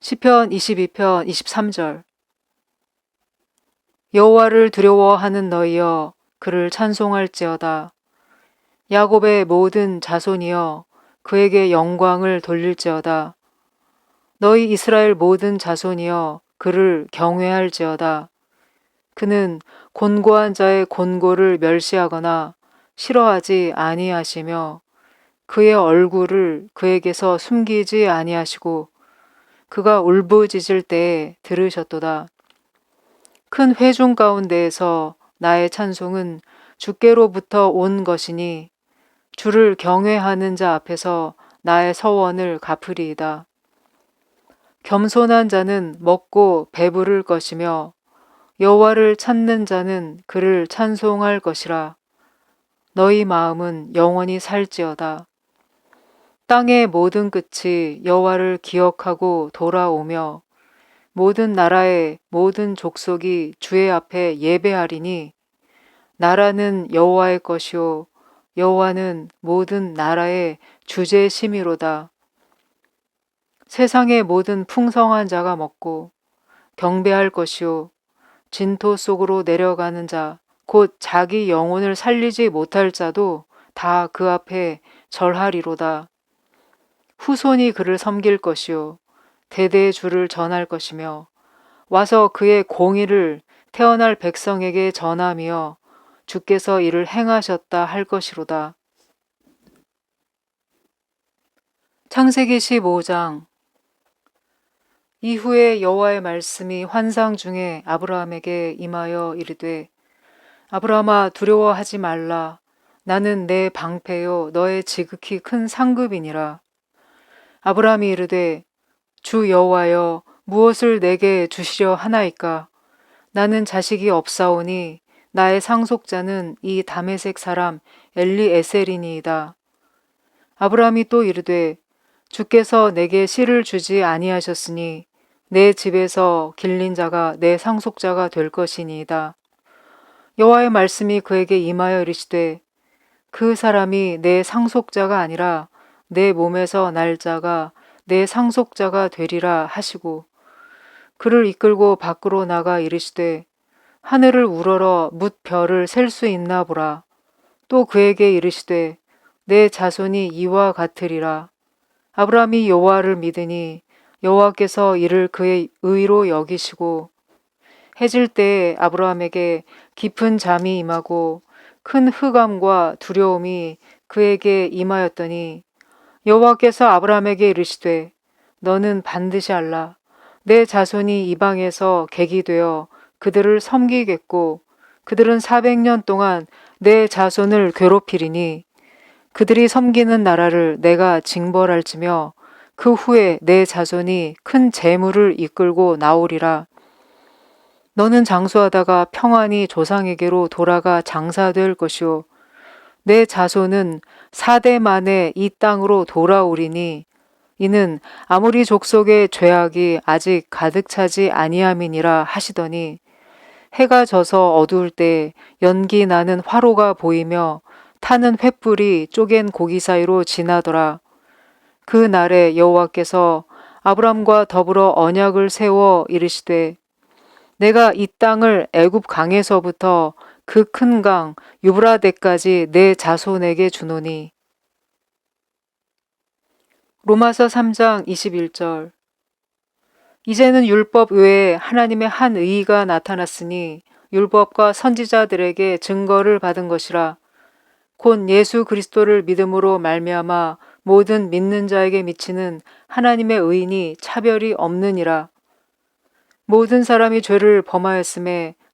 시편 22편 23절. 여호와를 두려워하는 너희여 그를 찬송할지어다. 야곱의 모든 자손이여 그에게 영광을 돌릴지어다. 너희 이스라엘 모든 자손이여 그를 경외할지어다. 그는 곤고한 자의 곤고를 멸시하거나 싫어하지 아니하시며 그의 얼굴을 그에게서 숨기지 아니하시고 그가 울부짖을 때에 들으셨도다. 큰 회중 가운데에서 나의 찬송은 주께로부터 온 것이니 주를 경외하는 자 앞에서 나의 서원을 갚으리이다. 겸손한 자는 먹고 배부를 것이며 여호와를 찾는 자는 그를 찬송할 것이라. 너희 마음은 영원히 살지어다. 땅의 모든 끝이 여호와를 기억하고 돌아오며 모든 나라의 모든 족속이 주의 앞에 예배하리니 나라는 여호와의 것이요 여호와는 모든 나라의 주제심이로다. 세상의 모든 풍성한 자가 먹고 경배할 것이요 진토 속으로 내려가는 자 곧 자기 영혼을 살리지 못할 자도 다 그 앞에 절하리로다. 후손이 그를 섬길 것이요. 대대의 주를 전할 것이며 와서 그의 공의를 태어날 백성에게 전하며 주께서 이를 행하셨다 할 것이로다. 창세기 15장. 이후에 여호와의 말씀이 환상 중에 아브라함에게 임하여 이르되 아브라함아 두려워하지 말라. 나는 내 방패요 너의 지극히 큰 상급이니라 아브라함이 이르되 주 여호와여 무엇을 내게 주시려 하나이까 나는 자식이 없사오니 나의 상속자는 이 다메색 사람 엘리 에셀이니이다. 아브라함이 또 이르되 주께서 내게 씨를 주지 아니하셨으니 내 집에서 길린 자가 내 상속자가 될 것이니이다. 여호와의 말씀이 그에게 임하여 이르시되 그 사람이 내 상속자가 아니라 내 몸에서 날자가 내 상속자가 되리라 하시고 그를 이끌고 밖으로 나가 이르시되 하늘을 우러러 묻 별을 셀 수 있나 보라. 또 그에게 이르시되 내 자손이 이와 같으리라. 아브라함이 여호와를 믿으니 여호와께서 이를 그의 의로 여기시고 해질 때에 아브라함에게 깊은 잠이 임하고 큰 흑암과 두려움이 그에게 임하였더니 여호와께서 아브라함에게 이르시되 너는 반드시 알라 내 자손이 이방에서 객이 되어 그들을 섬기겠고 그들은 400년 동안 내 자손을 괴롭히리니 그들이 섬기는 나라를 내가 징벌할지며 그 후에 내 자손이 큰 재물을 이끌고 나오리라. 너는 장수하다가 평안히 조상에게로 돌아가 장사될 것이요. 내 자손은 사대 만에 이 땅으로 돌아오리니 이는 아무리 족속의 죄악이 아직 가득 차지 아니함이니라 하시더니 해가 져서 어두울 때 연기 나는 화로가 보이며 타는 횃불이 쪼갠 고기 사이로 지나더라. 그 날에 여호와께서 아브람과 더불어 언약을 세워 이르시되 내가 이 땅을 애굽 강에서부터 그 큰 강 유브라데까지 내 자손에게 주노니. 로마서 3장 21절. 이제는 율법 외에 하나님의 한 의의가 나타났으니 율법과 선지자들에게 증거를 받은 것이라. 곧 예수 그리스도를 믿음으로 말미암아 모든 믿는 자에게 미치는 하나님의 의인이 차별이 없느니라. 모든 사람이 죄를 범하였음에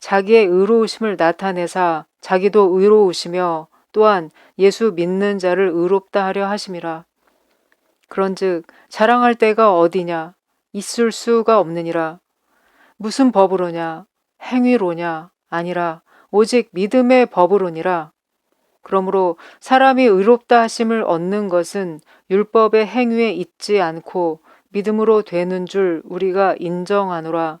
자기의 의로우심을 나타내사 자기도 의로우시며 또한 예수 믿는 자를 의롭다 하려 하심이라. 그런즉 자랑할 때가 어디냐 있을 수가 없느니라. 무슨 법으로냐? 행위로냐? 아니라 오직 믿음의 법으로니라. 그러므로 사람이 의롭다 하심을 얻는 것은 율법의 행위에 있지 않고 믿음으로 되는 줄 우리가 인정하노라.